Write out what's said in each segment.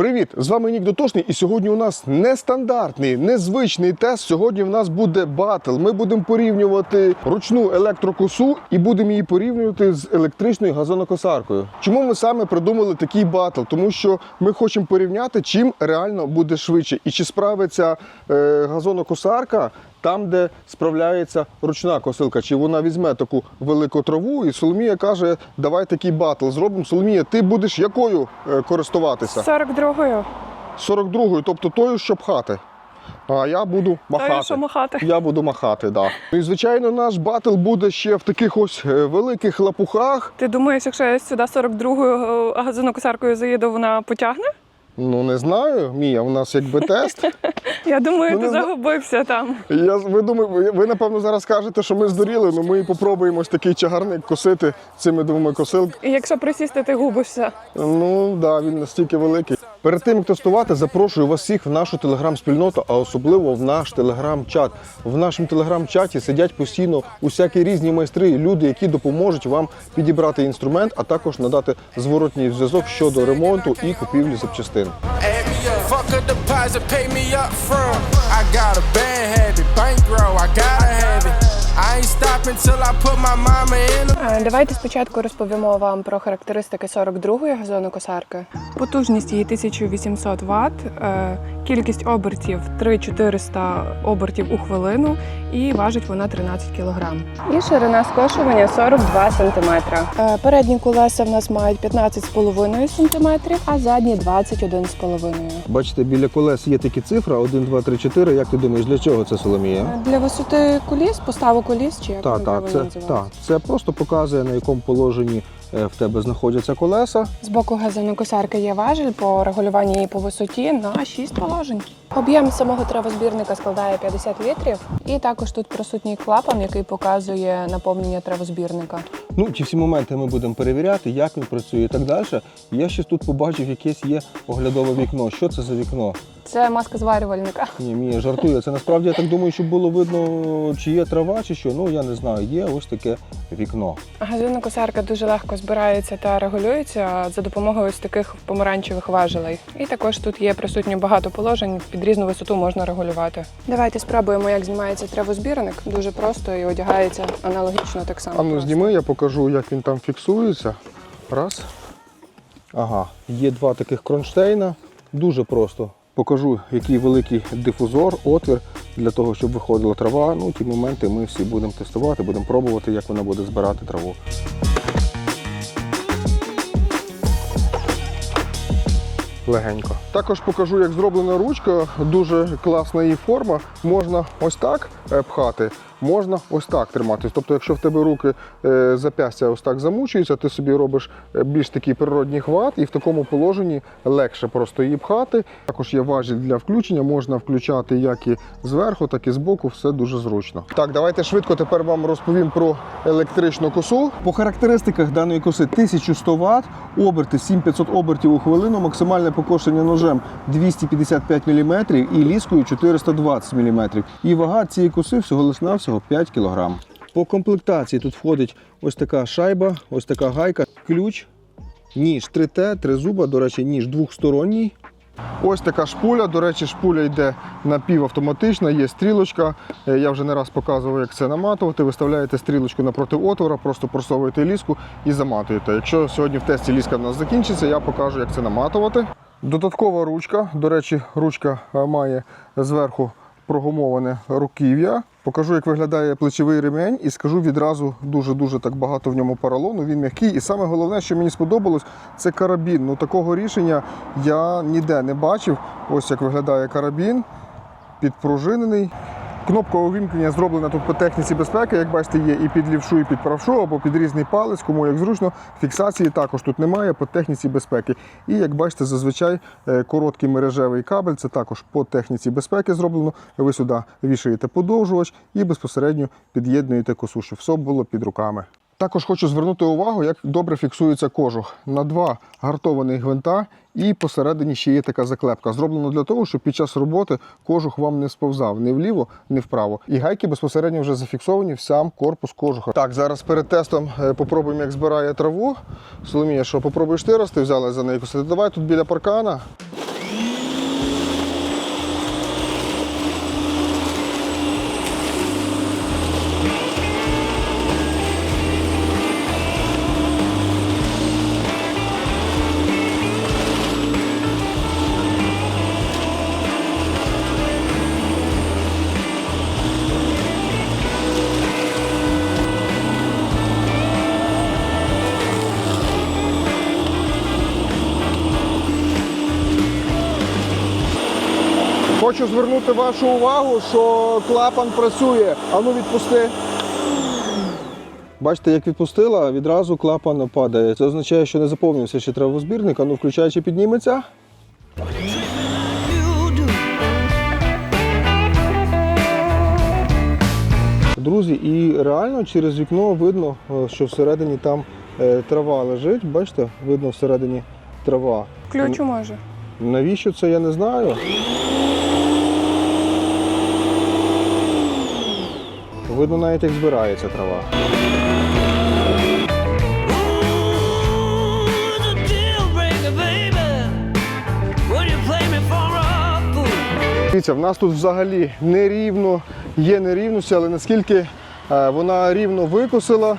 Привіт! З вами Нік Дотошний, і сьогодні у нас нестандартний, незвичний тест. Сьогодні в нас буде батл. Ми будемо порівнювати ручну електрокосу і будемо її порівнювати з електричною газонокосаркою. Чому ми саме придумали такий батл? Тому що ми хочемо порівняти, чим реально буде швидше, і чи справиться е, газонокосарка там, де справляється ручна косилка, чи вона візьме таку велику траву, і Соломія каже: давай такий батл зробимо. Соломія, ти будеш якою е, користуватися? 42-ю. 42-ю, тобто тою, що пхати. А я буду махати. Тою, що махати. Я буду махати, да. Ну і звичайно, наш батл буде ще в таких ось е, великих лапухах. Ти думаєш, якщо я сюди 42-ю газонокосаркою заїду, вона потягне? Ну не знаю, Мія, у нас якби тест. Я думаю, Ну, ти загубився там. Я ви думаю, ви, напевно зараз кажете, що ми здуріли, ну ми попробуємо ось такий чагарник косити цими двома косилками. І якщо присісти, ти губишся. Ну да, він настільки великий. Перед тим як тестувати, запрошую вас всіх в нашу телеграм-спільноту, а особливо в наш телеграм-чат. В нашому телеграм-чаті сидять постійно усякі різні майстри, люди, які допоможуть вам підібрати інструмент, а також надати зворотній зв'язок щодо ремонту і купівлі запчастин. Add me up. Fuck a deposit, pay me up front. I got a bad habit, bankroll, I gotta have it. I ain't stopping Е, Давайте спочатку розповімо вам про характеристики 42-ї газонокосарки. Потужність її 1800 Вт, е, кількість обертів 3400 обертів у хвилину і важить вона 13 кг. І ширина скошування 42 см. Передні колеса в нас мають 15,5 см, а задні 21,5 Бачите, біля колес є такі цифри: 1, 2, 3, 4. Як ти думаєш, для чого це Соломія? Для висоти коліс, поставу коліс чи як Так, та, це, та, це просто показує, на якому положенні е, в тебе знаходяться колеса. З боку газонокосарки є важіль по регулюванню її по висоті на 6 положень. Об'єм самого травозбірника складає 50 літрів, і також тут присутній клапан, який показує наповнення травозбірника. Ну, ті всі моменти ми будемо перевіряти, як він працює і так далі. Я ще тут побачив, якесь є оглядове вікно. Що це за вікно? Це маска зварювальника. Ні, Мія жартує. Це насправді я так думаю, щоб було видно, чи є трава, чи що. Ну я не знаю. Є ось таке вікно. Газонокосарка дуже легко збирається та регулюється за допомогою ось таких помаранчевих важелей. І також тут є присутні багато положень, під різну висоту можна регулювати. Давайте спробуємо, як знімається травозбірник. Дуже просто і одягається аналогічно так само. А ну зніми, я покажу, як він там фіксується. Раз. Ага, є два таких кронштейна. Дуже просто. Покажу, який великий дифузор, отвір для того, щоб виходила трава. Ну, ті моменти ми всі будемо тестувати, будемо пробувати, як вона буде збирати траву. Легенько. Також покажу, як зроблена ручка. Дуже класна її форма. Можна ось так е, пхати, можна ось так триматись. Тобто, якщо в тебе руки е, запястя ось так замучуються, ти собі робиш е, більш такий природній хват, і в такому положенні легше просто її пхати. Також є важіль для включення, можна включати як і зверху, так і збоку. Все дуже зручно. Так, давайте швидко тепер вам розповім про електричну косу. По характеристиках даної коси 1100 Вт, оберти 7500 обертів у хвилину, максимальне покошення ножем 255 мм і ліскою 420 мм. І вага цієї коси всього лиш навсього 5 кг. По комплектації тут входить ось така шайба, ось така гайка, ключ, ніж 3Т, три зуба, до речі, ніж двохсторонній. Ось така шпуля. До речі, шпуля йде напівавтоматична, є стрілочка. Е, Я вже не раз показував, як це наматувати. Виставляєте стрілочку напроти отвора, просто просовуєте ліску і заматуєте. Якщо сьогодні в тесті ліска в нас закінчиться, я покажу, як це наматувати. Додаткова ручка. До речі, ручка е, має зверху прогумоване руків'я. Покажу, як виглядає плечовий ремень, і скажу відразу дуже-дуже так багато в ньому поролону. Він м'який. І саме головне, що мені сподобалось, це карабін. Ну такого рішення я ніде не бачив. Ось як виглядає карабін, підпружинений. Кнопка увімкнення зроблена тут по техніці безпеки. Як бачите, є і під лівшу, і під правшу, або під різний палець, кому як зручно. Фіксації також тут немає по техніці безпеки. І як бачите, зазвичай е, короткий мережевий кабель це також по техніці безпеки зроблено. Ви сюди вішаєте подовжувач і безпосередньо під'єднуєте косу, щоб все було під руками. Також хочу звернути увагу, як добре фіксується кожух на два гартованих гвинта, і посередині ще є така заклепка. Зроблено для того, щоб під час роботи кожух вам не сповзав ні вліво, ні вправо. І гайки безпосередньо вже зафіксовані в сам корпус кожуха. Так, зараз перед тестом е, попробуємо, як збирає траву. Соломія, що попробуєш ти раз, ти взяла за неї косити. Давай тут біля паркана. Хочу звернути вашу увагу, що клапан працює. Ану відпусти. Бачите, як відпустила, відразу клапан падає. Це означає, що не заповнився ще травозбірник. Ану, включаючи, підніметься. Друзі, і реально через вікно видно, е, що всередині там е, трава лежить. Бачите, видно всередині трава. Ключу може. Навіщо це я не знаю. Видно навіть як збирається трава. Дивіться, в нас тут взагалі нерівно, є нерівності, але наскільки е, вона рівно викосила,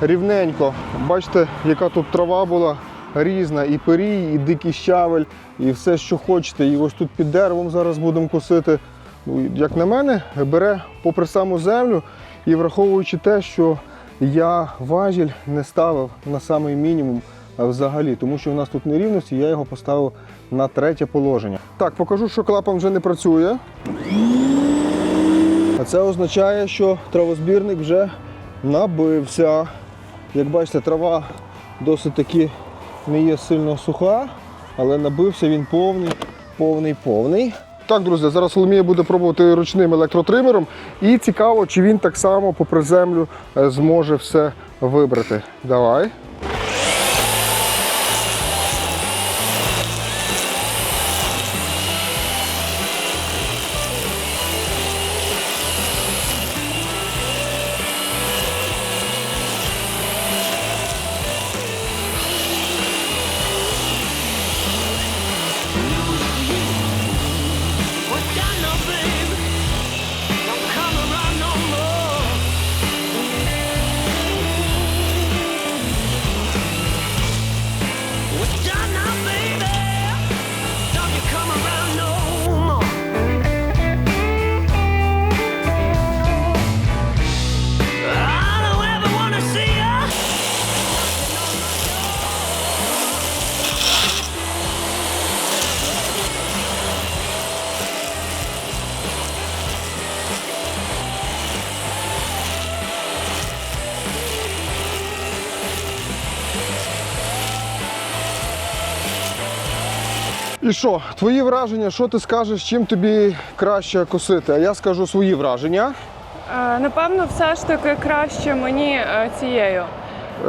рівненько. Бачите, яка тут трава була різна, і пирій, і дикий щавель, і все, що хочете. І ось тут під деревом зараз будемо косити. Ну, як на мене, бере попри саму землю і враховуючи те, що я важіль не ставив на самий мінімум взагалі, тому що у нас тут нерівності, я його поставив на третє положення. Так, покажу, що клапан вже не працює. А це означає, що травозбірник вже набився. Як бачите, трава досить таки не є сильно суха, але набився він повний, повний, повний. Так, друзі, зараз Соломія буде пробувати ручним електротримером. І цікаво, чи він так само попри землю е, зможе все вибрати. Давай. Що, твої враження, що ти скажеш, чим тобі краще косити? А я скажу свої враження. Е, Напевно, все ж таки краще мені е, цією.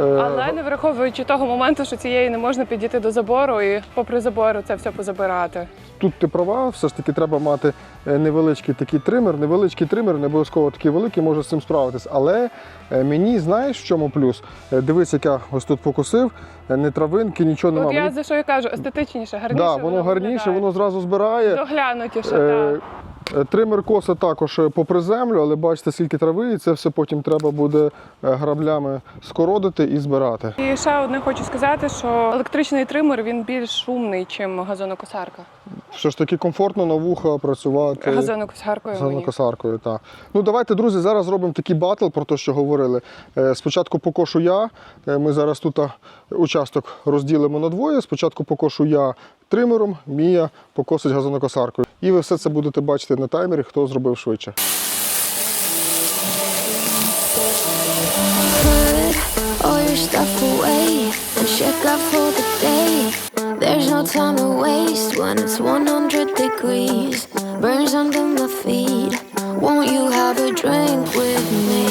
Е, Але не враховуючи того моменту, що цієї не можна підійти до забору і попри забору це все позабирати. Тут ти права, все ж таки треба мати е, невеличкий такий тример. Невеличкий тример, не обов'язково такий великий, може з цим справитись. Але е, мені знаєш, в чому плюс? Дивись, як я ось тут покосив, е, не травинки, нічого От немає. я за що і кажу, естетичніше, гарніше. да, воно гарніше, виглядає. воно зразу збирає. доглянутіше. Е, так. Е, Тример коса також е, попри землю, але бачите, скільки трави, і це все потім треба буде е, граблями скородити і збирати. І ще одне хочу сказати, що електричний тример він більш шумний, ніж газонокосарка. Все ж таки комфортно на вуха працювати. Газонокосаркою Газонокосаркою, так. Ну давайте, друзі, зараз зробимо такий батл про те, що говорили. Е, Спочатку покошу я. Е, Ми зараз тут участок розділимо на двоє. Спочатку покошу я тримером, Мія покосить газонокосаркою. І ви все це будете бачити на таймері, хто зробив швидше. Time to waste when it's 100 degrees. Burns under my feet. Won't you have a drink with me?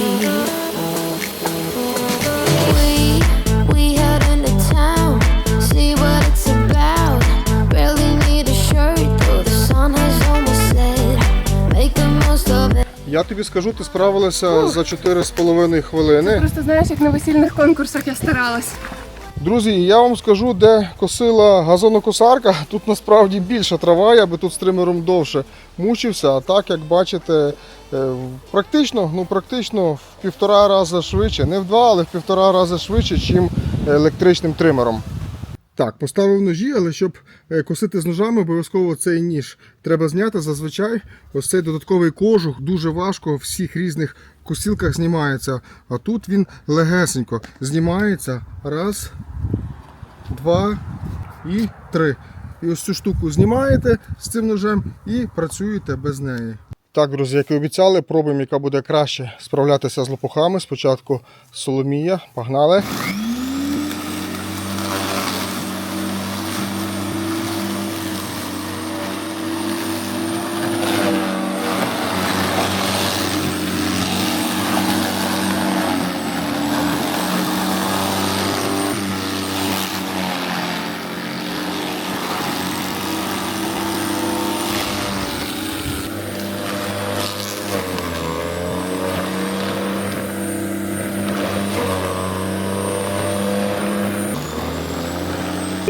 We we head into town, see what it's about. Barely need a shirt, though the sun has almost set. Make the most of it. Я тобі скажу, ти справилася за 4,5 хвилини. Просто знаєш, як на весільних конкурсах я старалась. Друзі, я вам скажу, де косила газонокосарка. Тут насправді більша трава, я би тут з тримером довше мучився. А так, як бачите, е, практично, ну практично в півтора рази швидше, не в два, але в півтора рази швидше, ніж електричним тримером. Так, поставив ножі, але щоб е, косити з ножами, обов'язково цей ніж треба зняти. Зазвичай ось цей додатковий кожух дуже важко всіх різних косілках знімається. А тут він легесенько знімається. Раз, два і три. і ось цю штуку знімаєте з цим ножем і працюєте без неї. Так, друзі, як і обіцяли, пробуємо, яка буде краще справлятися з лопухами. Спочатку Соломія. Погнали.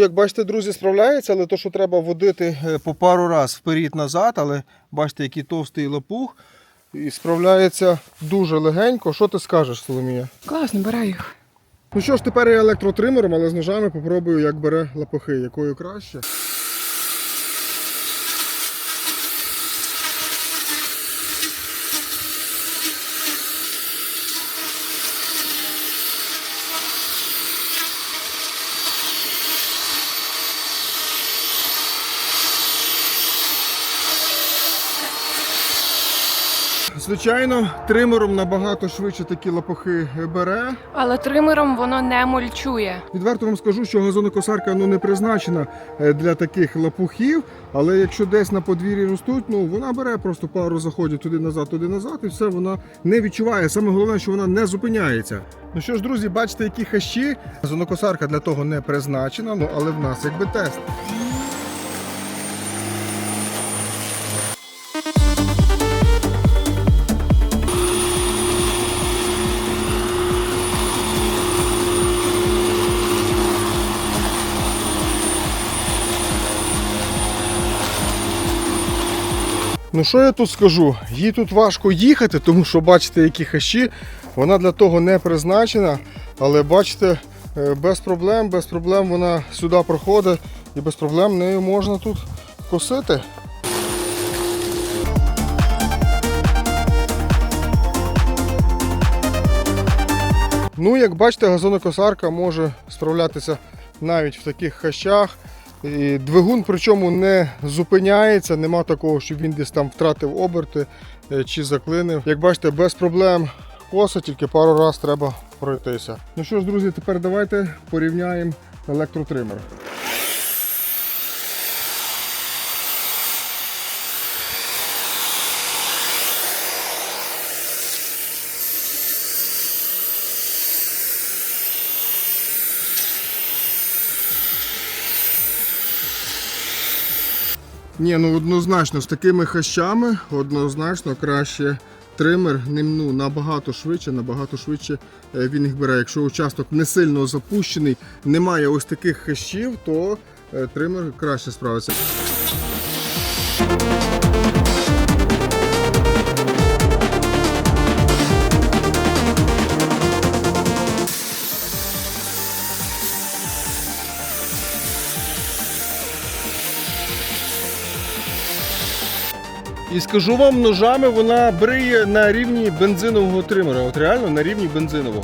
Як бачите, друзі, справляється, але то, що треба водити е, по пару раз вперед-назад, але бачите, який товстий лопух. І справляється дуже легенько. Що ти скажеш, Соломія? Класно, бере їх. Ну що ж, тепер я електротримером, але з ножами попробую, як бере лапухи, якою краще. Звичайно, тримером набагато швидше такі лопухи бере. Але тримером воно не мульчує. Відверто вам скажу, що газонокосарка ну, не призначена е, для таких лопухів, але якщо десь на подвір'ї ростуть, ну вона бере просто пару заходів туди назад, туди назад, і все вона не відчуває. Саме головне, що вона не зупиняється. Ну що ж, друзі, бачите, які хащі. Газонокосарка для того не призначена, ну але в нас якби тест. Ну що я тут скажу? Їй тут важко їхати, тому що бачите, які хащі. Вона для того не призначена, але бачите, е, без проблем, без проблем вона сюди проходить і без проблем нею можна тут косити. Ну, як бачите, газонокосарка може справлятися навіть в таких хащах. І двигун причому не зупиняється, нема такого, щоб він десь там втратив оберти е, чи заклинив. Як бачите, без проблем коса, тільки пару разів треба пройтися. Ну що ж, друзі, тепер давайте порівняємо електротример. Ні, ну однозначно з такими хащами однозначно краще тример ним ну, набагато швидше, набагато швидше е, він їх бере. Якщо участок не сильно запущений, немає ось таких хащів, то е, тример краще справиться. І скажу вам, ножами вона бриє на рівні бензинового тримера. От реально на рівні бензинового.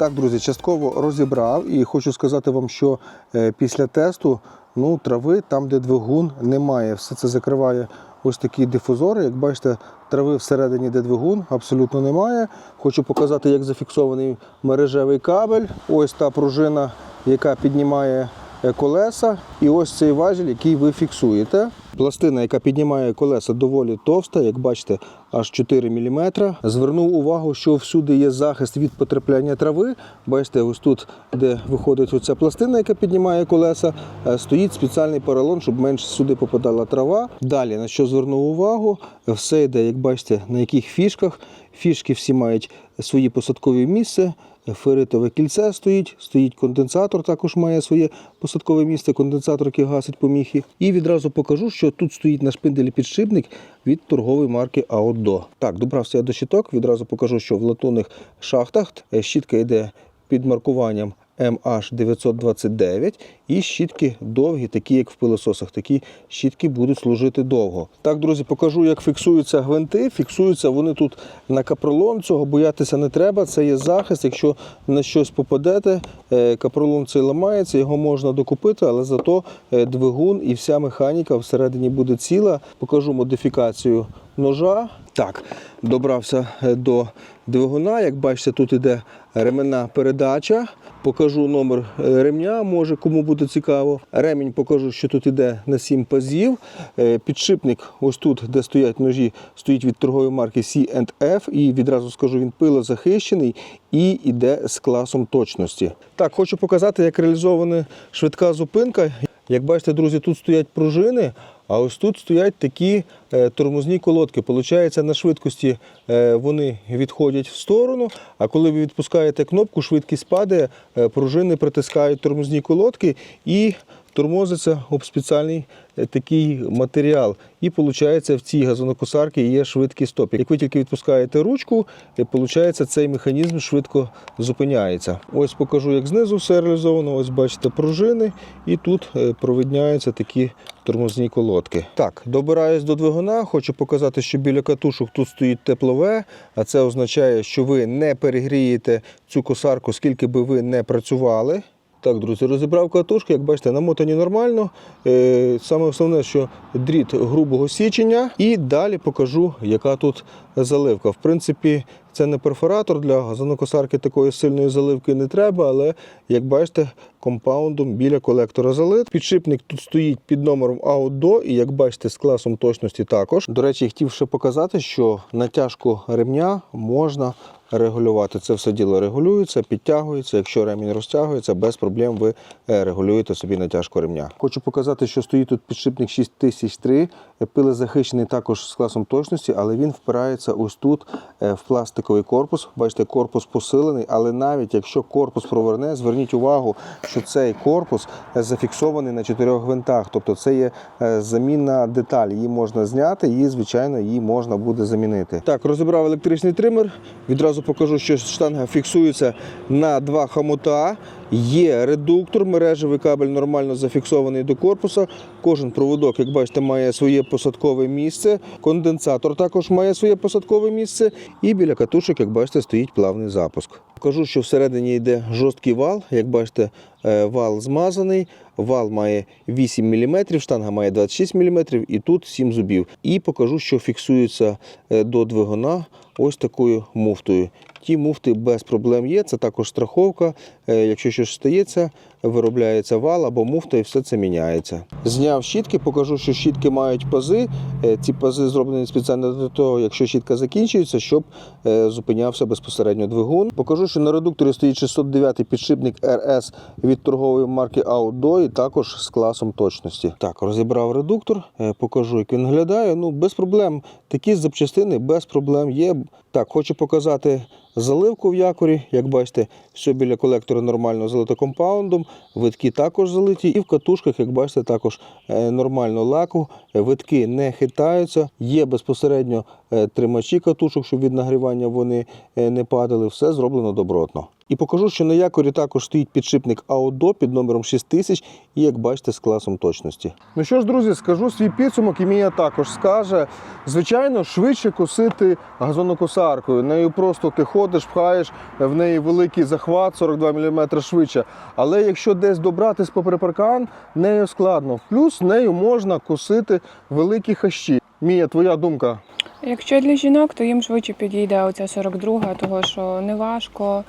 Так, друзі, частково розібрав і хочу сказати вам, що е, після тесту ну, трави там, де двигун, немає. Все це закриває ось такі дифузори. Як бачите, трави всередині, де двигун, абсолютно немає. Хочу показати, як зафіксований мережевий кабель. Ось та пружина, яка піднімає колеса, і ось цей важіль, який ви фіксуєте. Пластина, яка піднімає колеса, доволі товста, як бачите, аж 4 мм. Звернув увагу, що всюди є захист від потрапляння трави. Бачите, ось тут, де виходить оця пластина, яка піднімає колеса, е, стоїть спеціальний поролон, щоб менше сюди попадала трава. Далі на що звернув увагу, все йде, як бачите, на яких фішках. Фішки всі мають свої посадкові місце. Феритове кільце стоїть, стоїть конденсатор, також має своє посадкове місце, конденсатор, який гасить поміхи. І відразу покажу, що тут стоїть на шпинделі підшипник від торгової марки AODO. Так, добрався я до щиток, відразу покажу, що в латунних шахтах е, щітка йде під маркуванням MH929 і щітки довгі, такі як в пилососах. Такі щітки будуть служити довго. Так, друзі, покажу, як фіксуються гвинти. Фіксуються вони тут на капролон. Цього боятися не треба. Це є захист. Якщо на щось попадете, е, капролон цей ламається, його можна докупити, але зато е, двигун і вся механіка всередині буде ціла. Покажу модифікацію ножа. Так, добрався е, до двигуна. Як бачите, тут іде ременна передача. Покажу номер е, ремня, може кому буде цікаво. Ремінь покажу, що тут іде на 7 пазів. Е, Підшипник, ось тут, де стоять ножі, стоїть від торгової марки C&F. І відразу скажу, він пилозахищений і йде з класом точності. Так, хочу показати, як реалізована швидка зупинка. Як бачите, друзі, тут стоять пружини, а ось тут стоять такі е, тормозні колодки. Получається, на швидкості е, вони відходять в сторону, а коли ви відпускаєте кнопку, швидкість падає, е, пружини притискають тормозні колодки і тормозиться об спеціальний е, такий матеріал. І виходить, в цій газонокосарці є швидкий стоп. Як ви тільки відпускаєте ручку, виходить, цей механізм швидко зупиняється. Ось покажу, як знизу все реалізовано. Ось бачите пружини, і тут е, провидняються такі тормозні колодки. Так, добираюсь до двигуна. Хочу показати, що біля катушок тут стоїть теплове, а це означає, що ви не перегрієте цю косарку, скільки би ви не працювали. Так, друзі, розібрав катушки, як бачите, намотані нормально. Е, Саме основне, що дріт грубого січення. І далі покажу, яка тут заливка. В принципі, це не перфоратор для газонокосарки такої сильної заливки не треба, але як бачите, компаундом біля колектора залит. Підшипник тут стоїть під номером AUDO і як бачите, з класом точності також. До речі, хотів ще показати, що натяжку ремня можна регулювати. Це все діло регулюється, підтягується. Якщо ремінь розтягується, без проблем ви е, регулюєте собі натяжку ремня. Хочу показати, що стоїть тут підшипник 6003, пилезахищений також з класом точності, але він впирається ось тут е, в пластиковий корпус. Бачите, корпус посилений, але навіть якщо корпус проверне, зверніть увагу, що цей корпус е, зафіксований на чотирьох гвинтах. Тобто це є е, замінна деталь. Її можна зняти, і, звичайно, її можна буде замінити. Так, розібрав електричний тример. Відразу покажу, що штанга фіксується на два хомута. Є редуктор, мережевий кабель нормально зафіксований до корпуса. Кожен проводок, як бачите, має своє посадкове місце. Конденсатор також має своє посадкове місце. І біля катушок, як бачите, стоїть плавний запуск. Покажу, що всередині йде жорсткий вал. Як бачите, е, вал змазаний. Вал має 8 мм, штанга має 26 мм і тут 7 зубів. І покажу, що фіксується е, до двигуна ось такою муфтою. Ті муфти без проблем є, це також страховка. Е, Якщо щось стається, виробляється вал або муфта і все це міняється. Зняв щітки, покажу, що щітки мають пази. Е, Ці пази зроблені спеціально для того, якщо щітка закінчується, щоб е, зупинявся безпосередньо двигун. Покажу, що на редукторі стоїть 609 підшипник RS від торгової марки Audo і також з класом точності. Так, розібрав редуктор, е, покажу, як він виглядає. Ну, без проблем. Такі запчастини без проблем є. Так, хочу показати заливку в якорі. Як бачите, все біля колектора нормально залито компаундом, витки також залиті, і в катушках, як бачите, також е, нормально лаку. Витки не хитаються. Є безпосередньо е, тримачі катушок, щоб від нагрівання вони е, не падали. Все зроблено добротно. І покажу, що на якорі також стоїть підшипник AUDO під номером 6000 і, як бачите, з класом точності. Ну що ж, друзі, скажу свій підсумок, і Мія також скаже. Звичайно, швидше косити газонокосаркою. Нею просто ти ходиш, пхаєш, в неї великий захват, 42 мм швидше. Але якщо десь добратись попри паркан, нею складно. Плюс нею можна косити великі хащі. Мія, твоя думка? Якщо для жінок, то їм швидше підійде оця 42, того що не важко,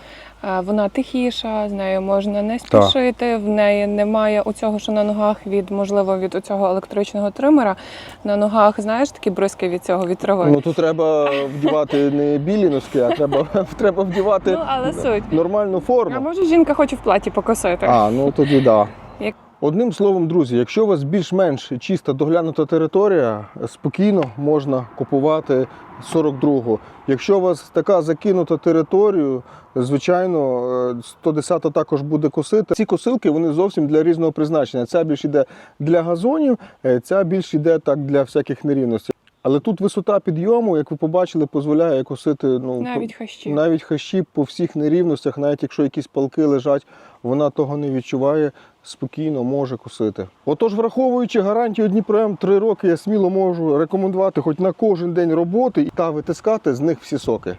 вона тихіша, з нею можна не спішити, в неї немає оцього, що на ногах від, можливо, від оцього електричного тримера. На ногах, знаєш, такі бризки від цього від трави. Ну тут треба вдівати не білі носки, а треба, треба вдівати Ну, але суть. нормальну форму. А може жінка хоче в платі покосити? А, ну тоді да. Одним словом, друзі, якщо у вас більш-менш чиста доглянута територія, спокійно можна купувати 42-го. Якщо у вас така закинута територія, звичайно, е, 110 також буде косити. Ці косилки вони зовсім для різного призначення. Ця більш йде для газонів, е, ця більш йде так для всяких нерівностей. Але тут висота підйому, як ви побачили, дозволяє косити ну, Навіть хащі. навіть хащі по всіх нерівностях, навіть якщо якісь палки лежать, вона того не відчуває, спокійно може косити. Отож, враховуючи гарантію Дніпром 3 роки, я сміло можу рекомендувати хоч на кожен день роботи та витискати з них всі соки.